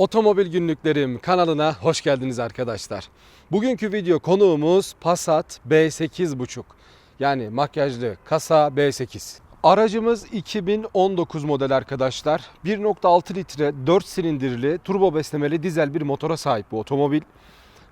Otomobil Günlüklerim kanalına hoş geldiniz arkadaşlar. Bugünkü video konuğumuz Passat B8.5 yani makyajlı kasa B8. Aracımız 2019 model arkadaşlar. 1.6 litre 4 silindirli turbo beslemeli dizel bir motora sahip bu otomobil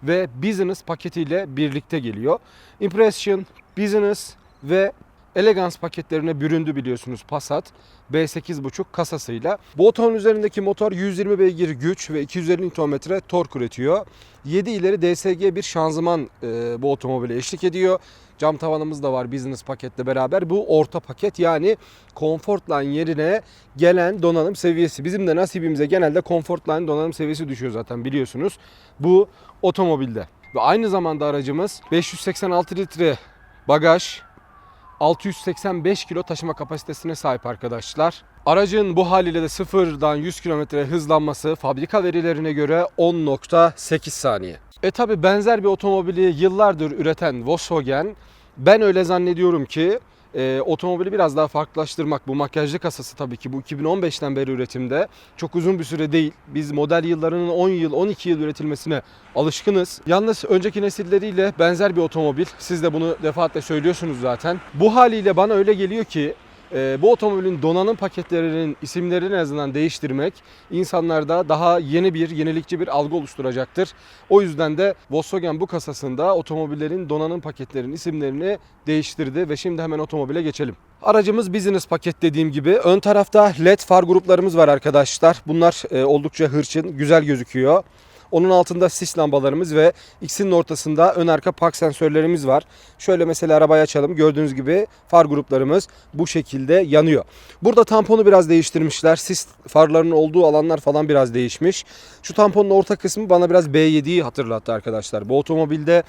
ve Business paketiyle birlikte geliyor. Impression, Business ve Elegance paketlerine büründü biliyorsunuz Passat B8.5 kasasıyla. Bu otomobilin üzerindeki motor 120 beygir güç ve 250 Nm tork üretiyor. 7 ileri DSG bir şanzıman e, bu otomobile eşlik ediyor. Cam tavanımız da var business paketle beraber. Bu orta paket yani Comfortline yerine gelen donanım seviyesi. Bizim de nasibimize genelde Comfortline donanım seviyesi düşüyor zaten biliyorsunuz. Bu otomobilde. Ve aynı zamanda aracımız 586 litre bagaj, 685 kilo taşıma kapasitesine sahip arkadaşlar. Aracın bu haliyle de sıfırdan 100 km hızlanması fabrika verilerine göre 10.8 saniye. E tabi benzer bir otomobili yıllardır üreten Volkswagen ben öyle zannediyorum ki e, otomobili biraz daha farklılaştırmak bu makyajlı kasası tabii ki bu 2015'ten beri üretimde çok uzun bir süre değil. Biz model yıllarının 10 yıl 12 yıl üretilmesine alışkınız. Yalnız önceki nesilleriyle benzer bir otomobil. Siz de bunu defaatle söylüyorsunuz zaten. Bu haliyle bana öyle geliyor ki e, bu otomobilin donanım paketlerinin isimlerini en azından değiştirmek insanlarda daha yeni bir, yenilikçi bir algı oluşturacaktır. O yüzden de Volkswagen bu kasasında otomobillerin donanım paketlerinin isimlerini değiştirdi ve şimdi hemen otomobile geçelim. Aracımız business paket dediğim gibi. Ön tarafta led far gruplarımız var arkadaşlar. Bunlar e, oldukça hırçın, güzel gözüküyor. Onun altında sis lambalarımız ve ikisinin ortasında ön arka park sensörlerimiz var. Şöyle mesela arabayı açalım. Gördüğünüz gibi far gruplarımız bu şekilde yanıyor. Burada tamponu biraz değiştirmişler. Sis farlarının olduğu alanlar falan biraz değişmiş. Şu tamponun orta kısmı bana biraz B7'yi hatırlattı arkadaşlar. Bu otomobilde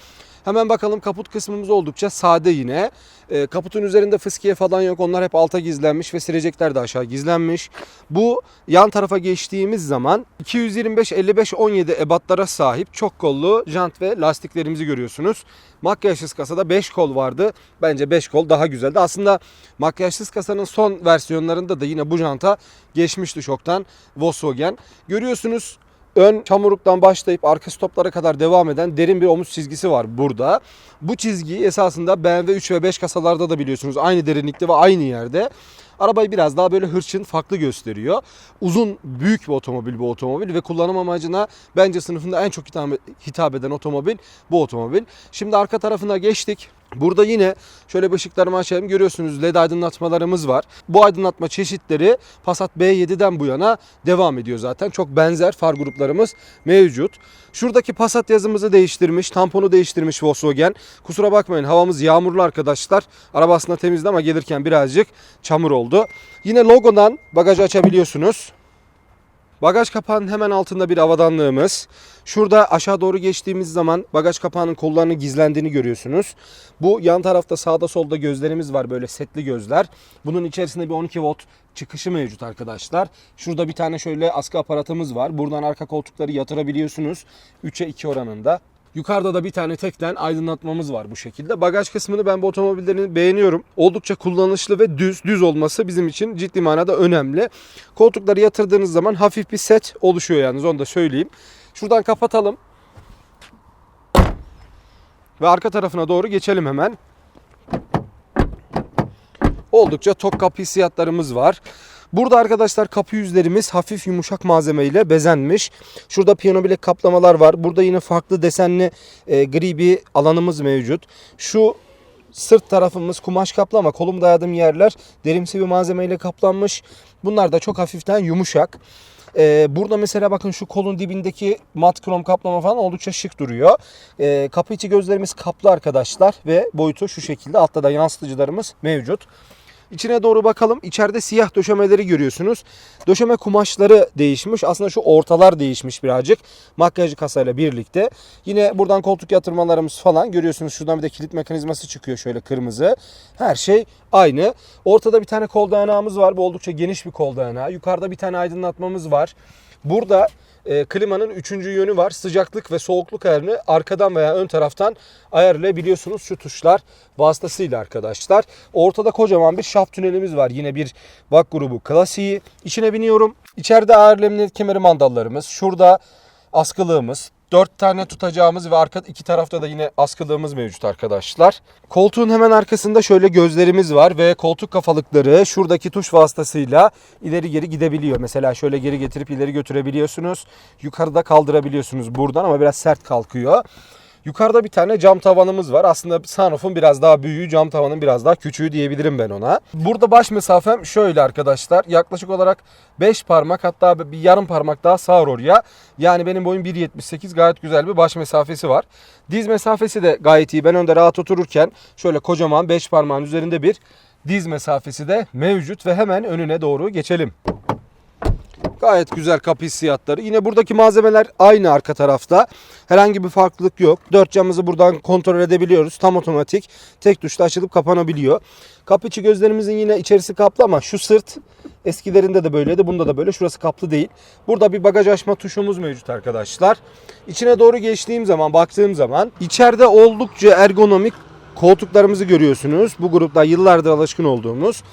Hemen bakalım kaput kısmımız oldukça sade yine. E, kaputun üzerinde fıskiye falan yok. Onlar hep alta gizlenmiş ve silecekler de aşağı gizlenmiş. Bu yan tarafa geçtiğimiz zaman 225 55 17 ebatlara sahip çok kollu jant ve lastiklerimizi görüyorsunuz. Makyajsız kasada 5 kol vardı. Bence 5 kol daha güzeldi. Aslında makyajsız kasanın son versiyonlarında da yine bu janta geçmişti çoktan Volkswagen. Görüyorsunuz ön çamurluktan başlayıp arka stoplara kadar devam eden derin bir omuz çizgisi var burada. Bu çizgiyi esasında BMW 3 ve 5 kasalarda da biliyorsunuz aynı derinlikte ve aynı yerde. Arabayı biraz daha böyle hırçın, farklı gösteriyor. Uzun, büyük bir otomobil bu otomobil ve kullanım amacına bence sınıfında en çok hitap eden otomobil bu otomobil. Şimdi arka tarafına geçtik. Burada yine şöyle ışıklarımı açayım. Görüyorsunuz led aydınlatmalarımız var. Bu aydınlatma çeşitleri Passat B7'den bu yana devam ediyor zaten. Çok benzer far gruplarımız mevcut. Şuradaki Passat yazımızı değiştirmiş, tamponu değiştirmiş Volkswagen. Kusura bakmayın havamız yağmurlu arkadaşlar. Araba aslında temizdi ama gelirken birazcık çamur oldu. Yine logodan bagajı açabiliyorsunuz. Bagaj kapağının hemen altında bir avadanlığımız. Şurada aşağı doğru geçtiğimiz zaman bagaj kapağının kollarının gizlendiğini görüyorsunuz. Bu yan tarafta sağda solda gözlerimiz var böyle setli gözler. Bunun içerisinde bir 12 volt çıkışı mevcut arkadaşlar. Şurada bir tane şöyle askı aparatımız var. Buradan arka koltukları yatırabiliyorsunuz. 3'e 2 oranında. Yukarıda da bir tane tekten aydınlatmamız var bu şekilde. Bagaj kısmını ben bu otomobillerini beğeniyorum. Oldukça kullanışlı ve düz. Düz olması bizim için ciddi manada önemli. Koltukları yatırdığınız zaman hafif bir set oluşuyor yalnız onu da söyleyeyim. Şuradan kapatalım. Ve arka tarafına doğru geçelim hemen. Oldukça tok kapı hissiyatlarımız var. Burada arkadaşlar kapı yüzlerimiz hafif yumuşak malzeme ile bezenmiş. Şurada piyano bilek kaplamalar var. Burada yine farklı desenli e, gri bir alanımız mevcut. Şu sırt tarafımız kumaş kaplama. Kolum dayadığım yerler derimsi bir malzeme ile kaplanmış. Bunlar da çok hafiften yumuşak. Ee, burada mesela bakın şu kolun dibindeki mat krom kaplama falan oldukça şık duruyor. Ee, kapı içi gözlerimiz kaplı arkadaşlar ve boyutu şu şekilde. Altta da yansıtıcılarımız mevcut. İçine doğru bakalım. İçeride siyah döşemeleri görüyorsunuz. Döşeme kumaşları değişmiş. Aslında şu ortalar değişmiş birazcık. Makyajlı kasayla birlikte. Yine buradan koltuk yatırmalarımız falan görüyorsunuz. Şuradan bir de kilit mekanizması çıkıyor şöyle kırmızı. Her şey aynı. Ortada bir tane kol dayanağımız var. Bu oldukça geniş bir kol dayanağı. Yukarıda bir tane aydınlatmamız var. Burada e, klimanın üçüncü yönü var. Sıcaklık ve soğukluk ayarını arkadan veya ön taraftan ayarlayabiliyorsunuz şu tuşlar vasıtasıyla arkadaşlar. Ortada kocaman bir şaft tünelimiz var. Yine bir VAK grubu klasiği. İçine biniyorum. İçeride ağır emniyet kemeri mandallarımız. Şurada askılığımız. 4 tane tutacağımız ve arka iki tarafta da yine askılığımız mevcut arkadaşlar. Koltuğun hemen arkasında şöyle gözlerimiz var ve koltuk kafalıkları şuradaki tuş vasıtasıyla ileri geri gidebiliyor. Mesela şöyle geri getirip ileri götürebiliyorsunuz. Yukarıda kaldırabiliyorsunuz buradan ama biraz sert kalkıyor. Yukarıda bir tane cam tavanımız var. Aslında sunroof'un biraz daha büyüğü, cam tavanın biraz daha küçüğü diyebilirim ben ona. Burada baş mesafem şöyle arkadaşlar. Yaklaşık olarak 5 parmak hatta bir yarım parmak daha sağır oraya. Yani benim boyum 1.78 gayet güzel bir baş mesafesi var. Diz mesafesi de gayet iyi. Ben önde rahat otururken şöyle kocaman 5 parmağın üzerinde bir diz mesafesi de mevcut ve hemen önüne doğru geçelim. Gayet güzel kapı hissiyatları. Yine buradaki malzemeler aynı arka tarafta. Herhangi bir farklılık yok. Dört camımızı buradan kontrol edebiliyoruz. Tam otomatik. Tek tuşla açılıp kapanabiliyor. Kapı içi gözlerimizin yine içerisi kaplı ama şu sırt eskilerinde de böyleydi. Bunda da böyle. Şurası kaplı değil. Burada bir bagaj açma tuşumuz mevcut arkadaşlar. İçine doğru geçtiğim zaman, baktığım zaman içeride oldukça ergonomik koltuklarımızı görüyorsunuz. Bu grupta yıllardır alışkın olduğumuz.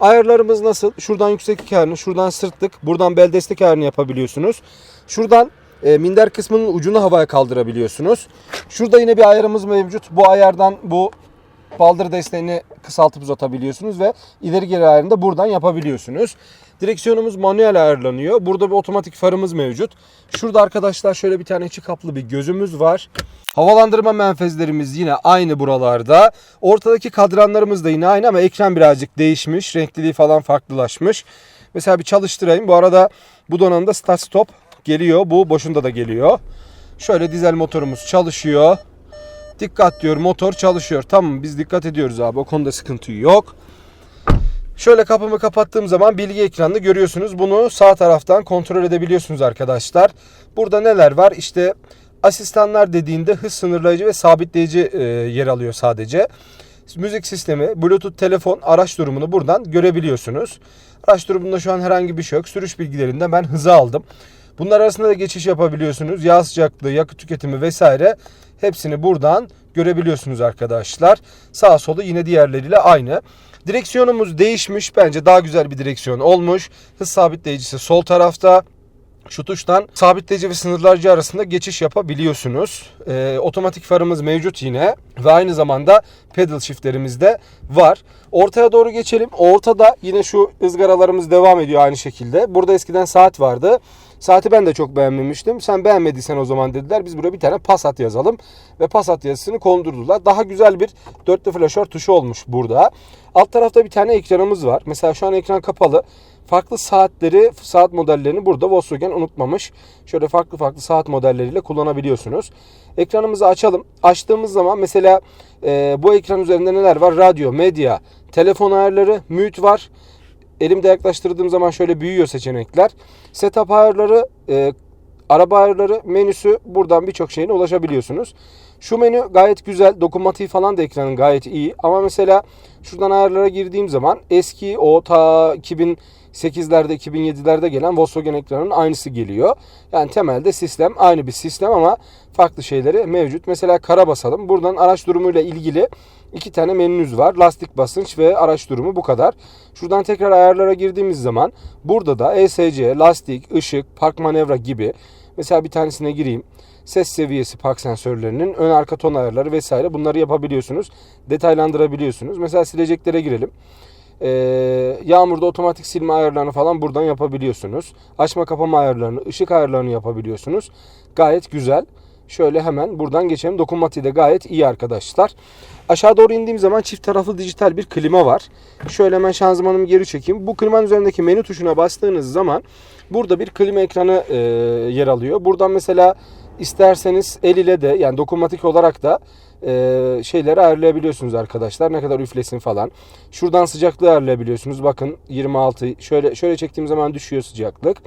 Ayarlarımız nasıl? Şuradan yükseklik ayarını, şuradan sırtlık, buradan bel destek ayarını yapabiliyorsunuz. Şuradan e, minder kısmının ucunu havaya kaldırabiliyorsunuz. Şurada yine bir ayarımız mevcut. Bu ayardan bu baldır desteğini kısaltıp uzatabiliyorsunuz ve ileri geri ayarını da buradan yapabiliyorsunuz. Direksiyonumuz manuel ayarlanıyor. Burada bir otomatik farımız mevcut. Şurada arkadaşlar şöyle bir tane içi kaplı bir gözümüz var. Havalandırma menfezlerimiz yine aynı buralarda. Ortadaki kadranlarımız da yine aynı ama ekran birazcık değişmiş. Renkliliği falan farklılaşmış. Mesela bir çalıştırayım. Bu arada bu donanımda start stop geliyor. Bu boşunda da geliyor. Şöyle dizel motorumuz çalışıyor. Dikkat diyor motor çalışıyor. Tamam biz dikkat ediyoruz abi o konuda sıkıntı yok. Şöyle kapımı kapattığım zaman bilgi ekranını görüyorsunuz. Bunu sağ taraftan kontrol edebiliyorsunuz arkadaşlar. Burada neler var? İşte asistanlar dediğinde hız sınırlayıcı ve sabitleyici e, yer alıyor sadece. Müzik sistemi, bluetooth telefon, araç durumunu buradan görebiliyorsunuz. Araç durumunda şu an herhangi bir şey yok. Sürüş bilgilerinden ben hızı aldım. Bunlar arasında da geçiş yapabiliyorsunuz. Yağ sıcaklığı, yakıt tüketimi vesaire hepsini buradan görebiliyorsunuz arkadaşlar. Sağ solu yine diğerleriyle aynı. Direksiyonumuz değişmiş. Bence daha güzel bir direksiyon olmuş. Hız sabitleyicisi sol tarafta. Şu tuştan sabitleyici ve sınırlayıcı arasında geçiş yapabiliyorsunuz. Ee, otomatik farımız mevcut yine ve aynı zamanda pedal shiftlerimiz de var. Ortaya doğru geçelim. Ortada yine şu ızgaralarımız devam ediyor aynı şekilde. Burada eskiden saat vardı. Saati ben de çok beğenmemiştim. Sen beğenmediysen o zaman dediler. Biz buraya bir tane Passat yazalım. Ve Passat yazısını kondurdular. Daha güzel bir dörtlü flaşör tuşu olmuş burada. Alt tarafta bir tane ekranımız var. Mesela şu an ekran kapalı. Farklı saatleri, saat modellerini burada Volkswagen unutmamış. Şöyle farklı farklı saat modelleriyle kullanabiliyorsunuz. Ekranımızı açalım. Açtığımız zaman mesela e, bu ekran üzerinde neler var? Radyo, medya, telefon ayarları, mute var. Elimde yaklaştırdığım zaman şöyle büyüyor seçenekler. Setup ayarları, e, araba ayarları menüsü buradan birçok şeyine ulaşabiliyorsunuz. Şu menü gayet güzel. Dokunmatiği falan da ekranın gayet iyi. Ama mesela şuradan ayarlara girdiğim zaman eski o ta 2008'lerde 2007'lerde gelen Volkswagen ekranının aynısı geliyor. Yani temelde sistem aynı bir sistem ama farklı şeyleri mevcut. Mesela kara basalım. Buradan araç durumuyla ilgili iki tane menünüz var. Lastik basınç ve araç durumu bu kadar. Şuradan tekrar ayarlara girdiğimiz zaman burada da ESC, lastik, ışık, park manevra gibi mesela bir tanesine gireyim ses seviyesi park sensörlerinin ön arka ton ayarları vesaire bunları yapabiliyorsunuz. Detaylandırabiliyorsunuz. Mesela sileceklere girelim. Ee, yağmurda otomatik silme ayarlarını falan buradan yapabiliyorsunuz. Açma kapama ayarlarını, ışık ayarlarını yapabiliyorsunuz. Gayet güzel. Şöyle hemen buradan geçelim. Dokunmatiği de gayet iyi arkadaşlar. Aşağı doğru indiğim zaman çift taraflı dijital bir klima var. Şöyle hemen şanzımanımı geri çekeyim. Bu klimanın üzerindeki menü tuşuna bastığınız zaman burada bir klima ekranı e, yer alıyor. Buradan mesela isterseniz el ile de yani dokunmatik olarak da e, şeyleri ayarlayabiliyorsunuz arkadaşlar. Ne kadar üflesin falan. Şuradan sıcaklığı ayarlayabiliyorsunuz. Bakın 26 şöyle şöyle çektiğim zaman düşüyor sıcaklık.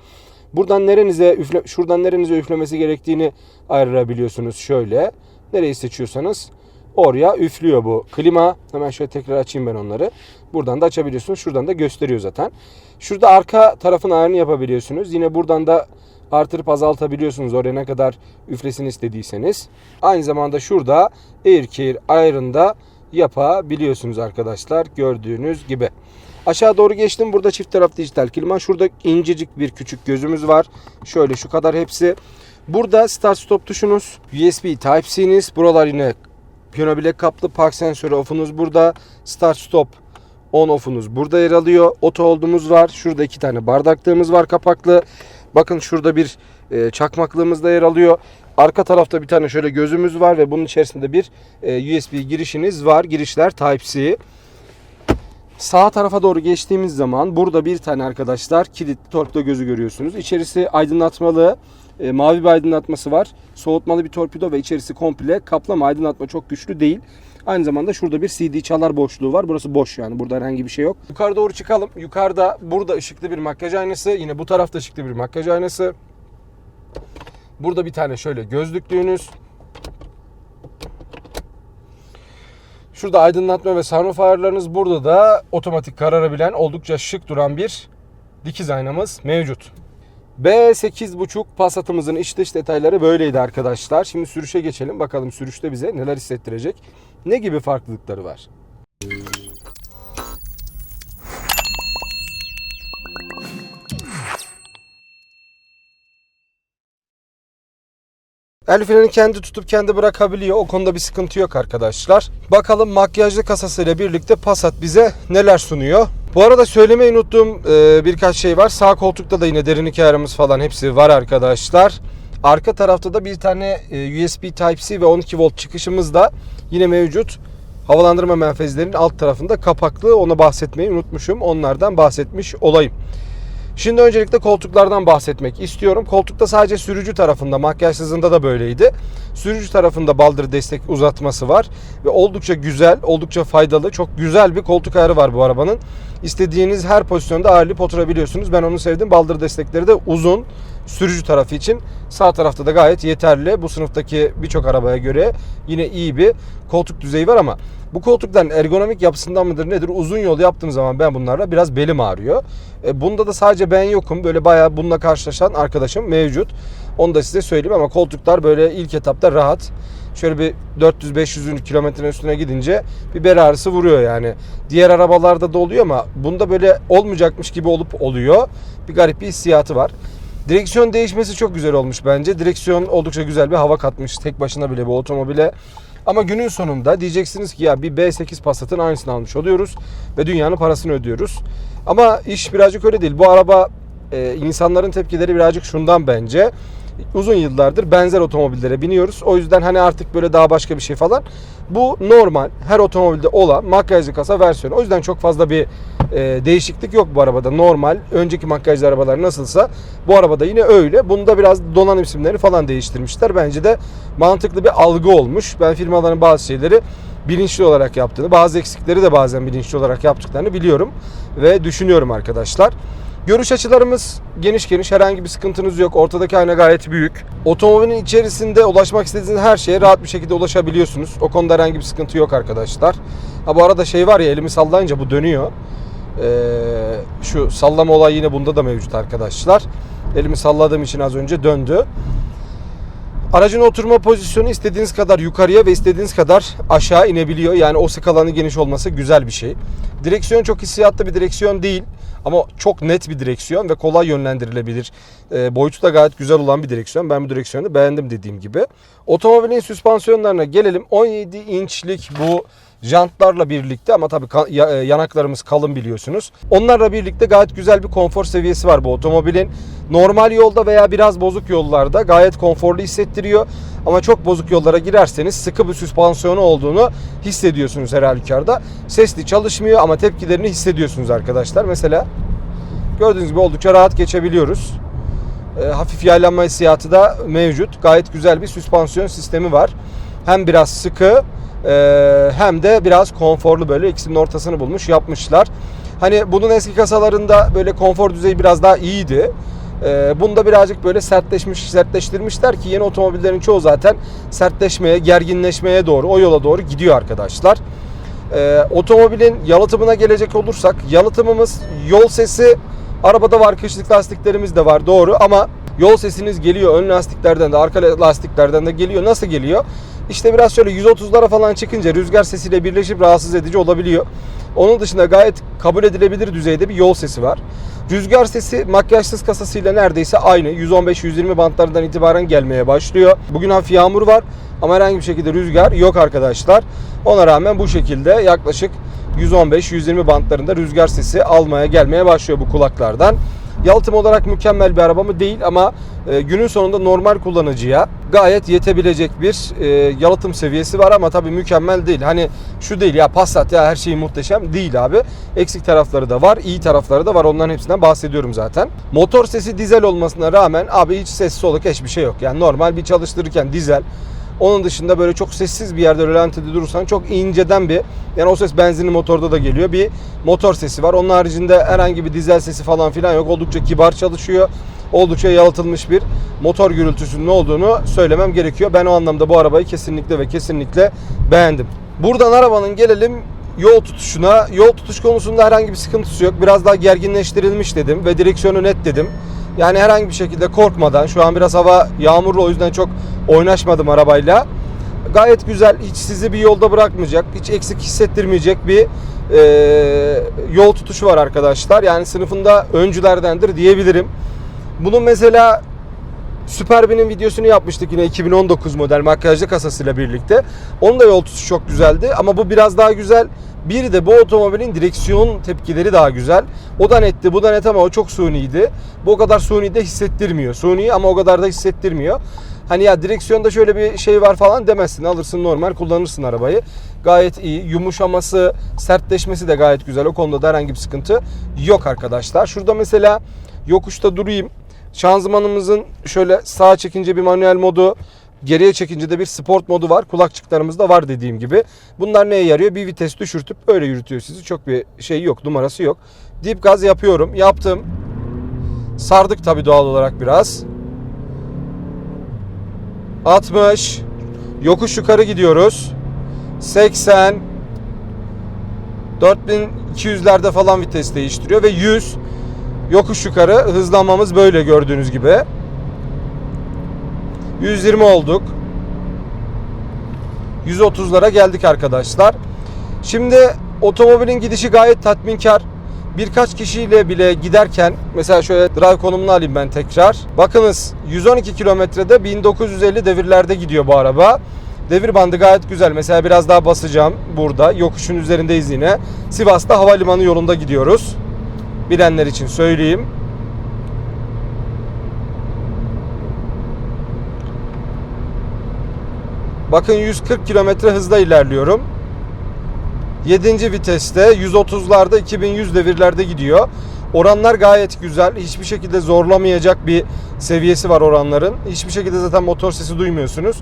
Buradan nerenize üfle, şuradan nerenize üflemesi gerektiğini ayarlayabiliyorsunuz şöyle. Nereyi seçiyorsanız oraya üflüyor bu klima. Hemen şöyle tekrar açayım ben onları. Buradan da açabiliyorsunuz. Şuradan da gösteriyor zaten. Şurada arka tarafın ayarını yapabiliyorsunuz. Yine buradan da artırıp azaltabiliyorsunuz oraya ne kadar üflesini istediyseniz. Aynı zamanda şurada Aircare ayarında yapabiliyorsunuz arkadaşlar gördüğünüz gibi. Aşağı doğru geçtim. Burada çift taraf dijital klima. Şurada incecik bir küçük gözümüz var. Şöyle şu kadar hepsi. Burada start stop tuşunuz. USB Type-C'niz. Buralar yine piyano bilek kaplı. Park sensörü off'unuz burada. Start stop on off'unuz burada yer alıyor. Oto hold'umuz var. Şurada iki tane bardaklığımız var kapaklı. Bakın şurada bir e, çakmaklığımız da yer alıyor. Arka tarafta bir tane şöyle gözümüz var ve bunun içerisinde bir e, USB girişiniz var. Girişler Type-C. Sağ tarafa doğru geçtiğimiz zaman burada bir tane arkadaşlar kilitli torpido gözü görüyorsunuz. İçerisi aydınlatmalı, e, mavi bir aydınlatması var. Soğutmalı bir torpido ve içerisi komple kaplama aydınlatma çok güçlü değil. Aynı zamanda şurada bir CD çalar boşluğu var. Burası boş yani. Burada herhangi bir şey yok. Yukarı doğru çıkalım. Yukarıda burada ışıklı bir makyaj aynası. Yine bu tarafta ışıklı bir makyaj aynası. Burada bir tane şöyle gözlüklüğünüz. Şurada aydınlatma ve sunroof ayarlarınız. Burada da otomatik kararabilen oldukça şık duran bir dikiz aynamız mevcut. B8.5 Passat'ımızın iç dış detayları böyleydi arkadaşlar. Şimdi sürüşe geçelim. Bakalım sürüşte bize neler hissettirecek. Ne gibi farklılıkları var? El freni kendi tutup kendi bırakabiliyor. O konuda bir sıkıntı yok arkadaşlar. Bakalım makyajlı kasasıyla birlikte Passat bize neler sunuyor. Bu arada söylemeyi unuttuğum e, birkaç şey var. Sağ koltukta da yine derinlik ayarımız falan hepsi var arkadaşlar. Arka tarafta da bir tane e, USB Type-C ve 12 volt çıkışımız da yine mevcut. Havalandırma menfezlerinin alt tarafında kapaklı. Onu bahsetmeyi unutmuşum. Onlardan bahsetmiş olayım. Şimdi öncelikle koltuklardan bahsetmek istiyorum. Koltukta sadece sürücü tarafında, makyajsızında da böyleydi. Sürücü tarafında baldır destek uzatması var ve oldukça güzel, oldukça faydalı, çok güzel bir koltuk ayarı var bu arabanın. İstediğiniz her pozisyonda ağırlayıp oturabiliyorsunuz. Ben onu sevdim. Baldır destekleri de uzun sürücü tarafı için. Sağ tarafta da gayet yeterli. Bu sınıftaki birçok arabaya göre yine iyi bir koltuk düzeyi var ama bu koltukların ergonomik yapısından mıdır nedir? Uzun yol yaptığım zaman ben bunlarla biraz belim ağrıyor. E, bunda da sadece ben yokum. Böyle bayağı bununla karşılaşan arkadaşım mevcut. Onu da size söyleyeyim ama koltuklar böyle ilk etapta rahat. Şöyle bir 400-500 kilometrenin üstüne gidince bir bel ağrısı vuruyor yani. Diğer arabalarda da oluyor ama bunda böyle olmayacakmış gibi olup oluyor. Bir garip bir hissiyatı var. Direksiyon değişmesi çok güzel olmuş bence. Direksiyon oldukça güzel bir hava katmış tek başına bile bu otomobile. Ama günün sonunda diyeceksiniz ki ya bir B8 Passat'ın aynısını almış oluyoruz ve dünyanın parasını ödüyoruz. Ama iş birazcık öyle değil. Bu araba e, insanların tepkileri birazcık şundan bence. Uzun yıllardır benzer otomobillere biniyoruz. O yüzden hani artık böyle daha başka bir şey falan. Bu normal her otomobilde olan makyajlı kasa versiyonu. O yüzden çok fazla bir e, değişiklik yok bu arabada. Normal önceki makyajlı arabalar nasılsa bu arabada yine öyle. Bunda biraz donanım isimleri falan değiştirmişler. Bence de mantıklı bir algı olmuş. Ben firmaların bazı şeyleri bilinçli olarak yaptığını, bazı eksikleri de bazen bilinçli olarak yaptıklarını biliyorum ve düşünüyorum arkadaşlar. Görüş açılarımız geniş geniş herhangi bir sıkıntınız yok. Ortadaki ayna gayet büyük. Otomobilin içerisinde ulaşmak istediğiniz her şeye rahat bir şekilde ulaşabiliyorsunuz. O konuda herhangi bir sıkıntı yok arkadaşlar. Ha bu arada şey var ya elimi sallayınca bu dönüyor. Ee, şu sallama olayı yine bunda da mevcut arkadaşlar. Elimi salladığım için az önce döndü. Aracın oturma pozisyonu istediğiniz kadar yukarıya ve istediğiniz kadar aşağı inebiliyor. Yani o sık alanı geniş olması güzel bir şey. Direksiyon çok hissiyatlı bir direksiyon değil. Ama çok net bir direksiyon ve kolay yönlendirilebilir. E, boyutu da gayet güzel olan bir direksiyon. Ben bu direksiyonu beğendim dediğim gibi. Otomobilin süspansiyonlarına gelelim. 17 inçlik bu jantlarla birlikte ama tabii e, yanaklarımız kalın biliyorsunuz. Onlarla birlikte gayet güzel bir konfor seviyesi var bu otomobilin. Normal yolda veya biraz bozuk yollarda gayet konforlu hissettiriyor. Ama çok bozuk yollara girerseniz sıkı bir süspansiyonu olduğunu hissediyorsunuz her halükarda. Sesli çalışmıyor ama tepkilerini hissediyorsunuz arkadaşlar. Mesela gördüğünüz gibi oldukça rahat geçebiliyoruz. E, hafif yaylanma hissiyatı da mevcut. Gayet güzel bir süspansiyon sistemi var. Hem biraz sıkı e, hem de biraz konforlu böyle ikisinin ortasını bulmuş yapmışlar. Hani bunun eski kasalarında böyle konfor düzeyi biraz daha iyiydi. E, bunda birazcık böyle sertleşmiş, sertleştirmişler ki yeni otomobillerin çoğu zaten sertleşmeye, gerginleşmeye doğru, o yola doğru gidiyor arkadaşlar. E, otomobilin yalıtımına gelecek olursak, yalıtımımız yol sesi, arabada var kışlık lastiklerimiz de var doğru ama Yol sesiniz geliyor. Ön lastiklerden de arka lastiklerden de geliyor. Nasıl geliyor? İşte biraz şöyle 130'lara falan çıkınca rüzgar sesiyle birleşip rahatsız edici olabiliyor. Onun dışında gayet kabul edilebilir düzeyde bir yol sesi var. Rüzgar sesi makyajsız kasasıyla neredeyse aynı. 115-120 bantlardan itibaren gelmeye başlıyor. Bugün hafif yağmur var ama herhangi bir şekilde rüzgar yok arkadaşlar. Ona rağmen bu şekilde yaklaşık 115-120 bantlarında rüzgar sesi almaya gelmeye başlıyor bu kulaklardan. Yalıtım olarak mükemmel bir araba mı değil ama e, günün sonunda normal kullanıcıya gayet yetebilecek bir e, yalıtım seviyesi var ama tabii mükemmel değil. Hani şu değil ya Passat ya her şey muhteşem değil abi. Eksik tarafları da var, iyi tarafları da var. Onların hepsinden bahsediyorum zaten. Motor sesi dizel olmasına rağmen abi hiç ses soluk hiçbir şey yok. Yani normal bir çalıştırırken dizel onun dışında böyle çok sessiz bir yerde rölantide durursan çok inceden bir yani o ses benzinli motorda da geliyor. Bir motor sesi var. Onun haricinde herhangi bir dizel sesi falan filan yok. Oldukça kibar çalışıyor. Oldukça yalıtılmış bir motor gürültüsünün olduğunu söylemem gerekiyor. Ben o anlamda bu arabayı kesinlikle ve kesinlikle beğendim. Buradan arabanın gelelim yol tutuşuna. Yol tutuş konusunda herhangi bir sıkıntısı yok. Biraz daha gerginleştirilmiş dedim ve direksiyonu net dedim. Yani herhangi bir şekilde korkmadan şu an biraz hava yağmurlu o yüzden çok oynaşmadım arabayla. Gayet güzel hiç sizi bir yolda bırakmayacak hiç eksik hissettirmeyecek bir e, yol tutuşu var arkadaşlar. Yani sınıfında öncülerdendir diyebilirim. Bunun mesela Superb'nin videosunu yapmıştık yine 2019 model makyajlı kasasıyla birlikte. Onun da yol tutuşu çok güzeldi ama bu biraz daha güzel. Bir de bu otomobilin direksiyon tepkileri daha güzel. O da netti, bu da net ama o çok suniydi. Bu o kadar suni de hissettirmiyor. Suni ama o kadar da hissettirmiyor. Hani ya direksiyonda şöyle bir şey var falan demezsin. Alırsın normal kullanırsın arabayı. Gayet iyi. Yumuşaması, sertleşmesi de gayet güzel. O konuda da herhangi bir sıkıntı yok arkadaşlar. Şurada mesela yokuşta durayım. Şanzımanımızın şöyle sağa çekince bir manuel modu, geriye çekince de bir sport modu var. Kulakçıklarımız da var dediğim gibi. Bunlar neye yarıyor? Bir vites düşürtüp öyle yürütüyor sizi. Çok bir şey yok, numarası yok. Dip gaz yapıyorum. Yaptım. Sardık tabii doğal olarak biraz. 60 yokuş yukarı gidiyoruz. 80 4200'lerde falan vites değiştiriyor ve 100 yokuş yukarı hızlanmamız böyle gördüğünüz gibi. 120 olduk. 130'lara geldik arkadaşlar. Şimdi otomobilin gidişi gayet tatminkar. Birkaç kişiyle bile giderken mesela şöyle drive konumunu alayım ben tekrar. Bakınız 112 kilometrede 1950 devirlerde gidiyor bu araba. Devir bandı gayet güzel. Mesela biraz daha basacağım burada. Yokuşun üzerindeyiz yine. Sivas'ta havalimanı yolunda gidiyoruz. Bilenler için söyleyeyim. Bakın 140 kilometre hızla ilerliyorum. 7. viteste 130'larda 2100 devirlerde gidiyor. Oranlar gayet güzel. Hiçbir şekilde zorlamayacak bir seviyesi var oranların. Hiçbir şekilde zaten motor sesi duymuyorsunuz.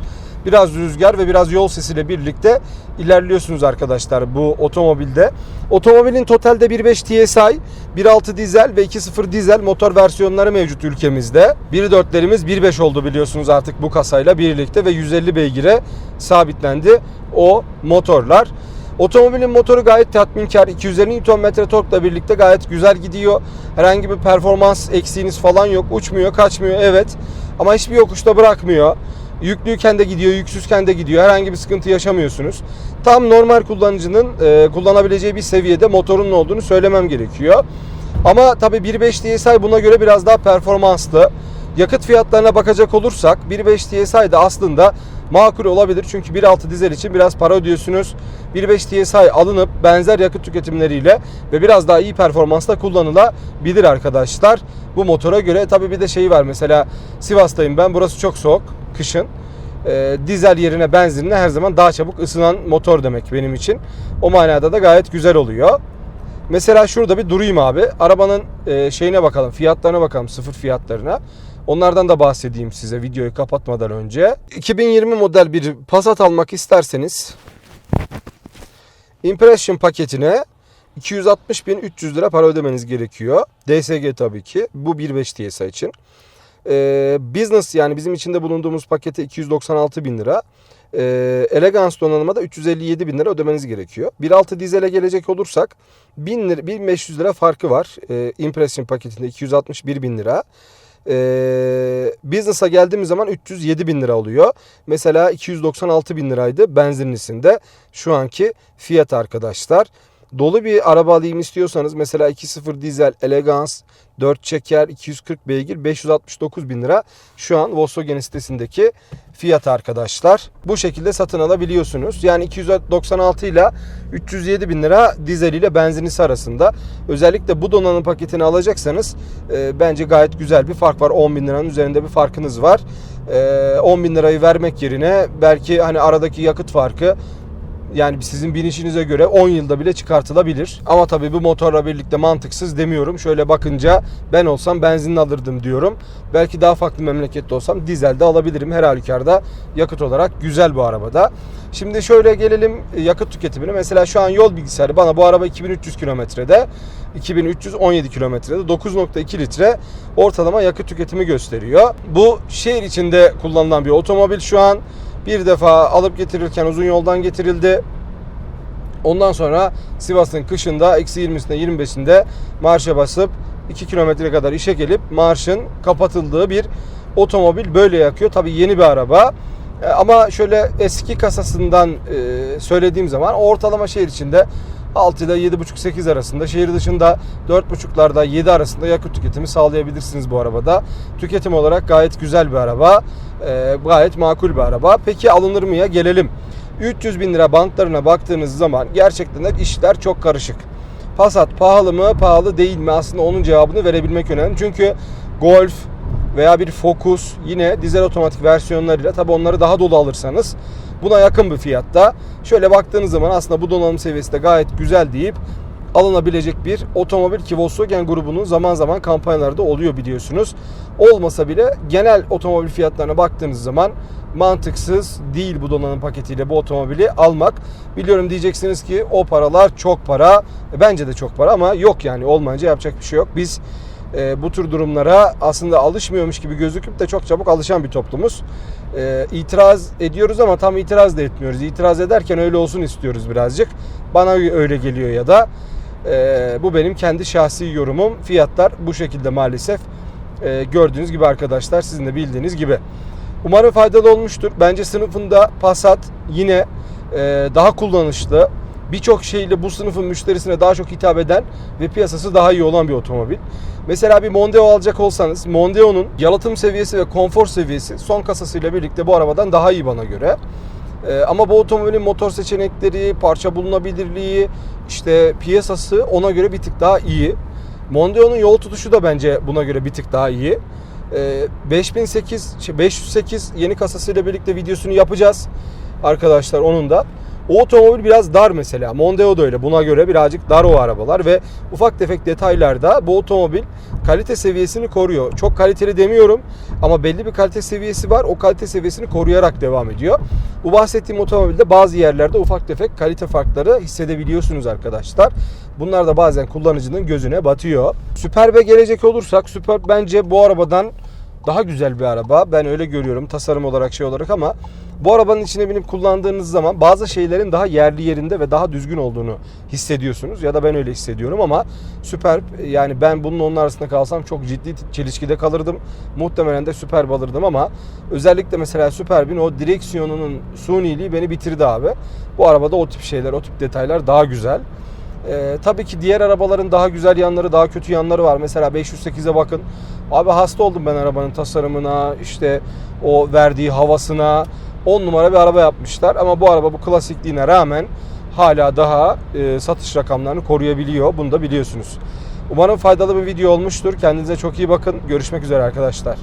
Biraz rüzgar ve biraz yol sesiyle birlikte ilerliyorsunuz arkadaşlar bu otomobilde. Otomobilin totalde 1.5 TSI, 1.6 dizel ve 2.0 dizel motor versiyonları mevcut ülkemizde. 1.4'lerimiz 1.5 oldu biliyorsunuz artık bu kasayla birlikte ve 150 beygire sabitlendi o motorlar. Otomobilin motoru gayet tatminkar. 250 Nm torkla birlikte gayet güzel gidiyor. Herhangi bir performans eksiğiniz falan yok. Uçmuyor, kaçmıyor evet. Ama hiçbir yokuşta bırakmıyor. Yüklüyken de gidiyor, yüksüzken de gidiyor. Herhangi bir sıkıntı yaşamıyorsunuz. Tam normal kullanıcının e, kullanabileceği bir seviyede motorun olduğunu söylemem gerekiyor. Ama tabii 1.5 TSI buna göre biraz daha performanslı. Yakıt fiyatlarına bakacak olursak 1.5 TSI de aslında makul olabilir. Çünkü 1.6 dizel için biraz para ödüyorsunuz. 1.5 TSI alınıp benzer yakıt tüketimleriyle ve biraz daha iyi performansla kullanılabilir arkadaşlar. Bu motora göre tabii bir de şeyi var mesela Sivas'tayım ben burası çok soğuk kışın. Ee, dizel yerine benzinle her zaman daha çabuk ısınan motor demek benim için. O manada da gayet güzel oluyor. Mesela şurada bir durayım abi. Arabanın e, şeyine bakalım, fiyatlarına bakalım, sıfır fiyatlarına. Onlardan da bahsedeyim size videoyu kapatmadan önce. 2020 model bir Passat almak isterseniz Impression paketine 260.300 lira para ödemeniz gerekiyor. DSG tabii ki. Bu 1.5 TSI için. Ee, business yani bizim içinde bulunduğumuz pakete 296 bin lira. Ee, Elegance donanıma da 357 bin lira ödemeniz gerekiyor. 1.6 dizele gelecek olursak 1000 lira, 1500 lira farkı var. Ee, Impression paketinde 261 bin lira. Ee, business'a geldiğimiz zaman 307 bin lira oluyor. Mesela 296 bin liraydı benzinlisinde şu anki fiyat arkadaşlar. Dolu bir araba alayım istiyorsanız mesela 2.0 dizel Elegance 4 çeker 240 beygir 569 bin lira şu an Volkswagen sitesindeki fiyat arkadaşlar. Bu şekilde satın alabiliyorsunuz. Yani 296 ile 307 bin lira dizel ile benzinlisi arasında. Özellikle bu donanım paketini alacaksanız e, bence gayet güzel bir fark var. 10 bin liranın üzerinde bir farkınız var. E, 10 bin lirayı vermek yerine belki hani aradaki yakıt farkı yani sizin bilinçinize göre 10 yılda bile çıkartılabilir. Ama tabii bu motorla birlikte mantıksız demiyorum. Şöyle bakınca ben olsam benzinli alırdım diyorum. Belki daha farklı memlekette olsam dizelde alabilirim. Her halükarda yakıt olarak güzel bu arabada. Şimdi şöyle gelelim yakıt tüketimine. Mesela şu an yol bilgisayarı bana bu araba 2300 kilometrede 2317 kilometrede 9.2 litre ortalama yakıt tüketimi gösteriyor. Bu şehir içinde kullanılan bir otomobil şu an. Bir defa alıp getirirken uzun yoldan getirildi. Ondan sonra Sivas'ın kışında eksi 20'sinde 25'inde marşa basıp 2 kilometre kadar işe gelip marşın kapatıldığı bir otomobil böyle yakıyor. Tabii yeni bir araba. E, Ama şöyle eski kasasından e, söylediğim zaman ortalama şehir içinde 6 ile 7,5-8 arasında şehir dışında 4,5'larda 7 arasında yakıt tüketimi sağlayabilirsiniz bu arabada. Tüketim olarak gayet güzel bir araba. e, Gayet makul bir araba. Peki alınır mı ya gelelim. 300 bin lira bantlarına baktığınız zaman gerçekten de işler çok karışık. Passat pahalı mı pahalı değil mi aslında onun cevabını verebilmek önemli. Çünkü Golf veya bir Focus yine dizel otomatik versiyonlarıyla tabi onları daha dolu alırsanız buna yakın bir fiyatta. Şöyle baktığınız zaman aslında bu donanım seviyesi de gayet güzel deyip alınabilecek bir otomobil ki Volkswagen grubunun zaman zaman kampanyalarda oluyor biliyorsunuz. Olmasa bile genel otomobil fiyatlarına baktığınız zaman mantıksız değil bu donanım paketiyle bu otomobili almak. Biliyorum diyeceksiniz ki o paralar çok para. E, Bence de çok para ama yok yani olmayınca yapacak bir şey yok. Biz e, bu tür durumlara aslında alışmıyormuş gibi gözüküp de çok çabuk alışan bir toplumuz. E, itiraz ediyoruz ama tam itiraz da etmiyoruz. İtiraz ederken öyle olsun istiyoruz birazcık. Bana öyle geliyor ya da e, bu benim kendi şahsi yorumum. Fiyatlar bu şekilde maalesef. E, gördüğünüz gibi arkadaşlar sizin de bildiğiniz gibi. Umarım faydalı olmuştur. Bence sınıfında Passat yine e, daha kullanışlı. Birçok şeyle bu sınıfın müşterisine daha çok hitap eden ve piyasası daha iyi olan bir otomobil. Mesela bir Mondeo alacak olsanız Mondeo'nun yalıtım seviyesi ve konfor seviyesi son kasasıyla birlikte bu arabadan daha iyi bana göre. Ee, ama bu otomobilin motor seçenekleri, parça bulunabilirliği, işte piyasası ona göre bir tık daha iyi. Mondeo'nun yol tutuşu da bence buna göre bir tık daha iyi. Ee, 5008, şey, 508 yeni kasasıyla birlikte videosunu yapacağız arkadaşlar onun da. O otomobil biraz dar mesela. Mondeo da öyle. Buna göre birazcık dar o arabalar ve ufak tefek detaylarda bu otomobil kalite seviyesini koruyor. Çok kaliteli demiyorum ama belli bir kalite seviyesi var. O kalite seviyesini koruyarak devam ediyor. Bu bahsettiğim otomobilde bazı yerlerde ufak tefek kalite farkları hissedebiliyorsunuz arkadaşlar. Bunlar da bazen kullanıcının gözüne batıyor. Superb'e gelecek olursak Superb bence bu arabadan daha güzel bir araba. Ben öyle görüyorum tasarım olarak şey olarak ama bu arabanın içine binip kullandığınız zaman bazı şeylerin daha yerli yerinde ve daha düzgün olduğunu hissediyorsunuz. Ya da ben öyle hissediyorum ama Superb yani ben bunun onun arasında kalsam çok ciddi çelişkide kalırdım. Muhtemelen de Superb alırdım ama özellikle mesela Superb'in o direksiyonunun suniliği beni bitirdi abi. Bu arabada o tip şeyler, o tip detaylar daha güzel. Ee, tabii ki diğer arabaların daha güzel yanları, daha kötü yanları var. Mesela 508'e bakın. Abi hasta oldum ben arabanın tasarımına, işte o verdiği havasına. 10 numara bir araba yapmışlar ama bu araba bu klasikliğine rağmen hala daha e, satış rakamlarını koruyabiliyor. Bunu da biliyorsunuz. Umarım faydalı bir video olmuştur. Kendinize çok iyi bakın. Görüşmek üzere arkadaşlar.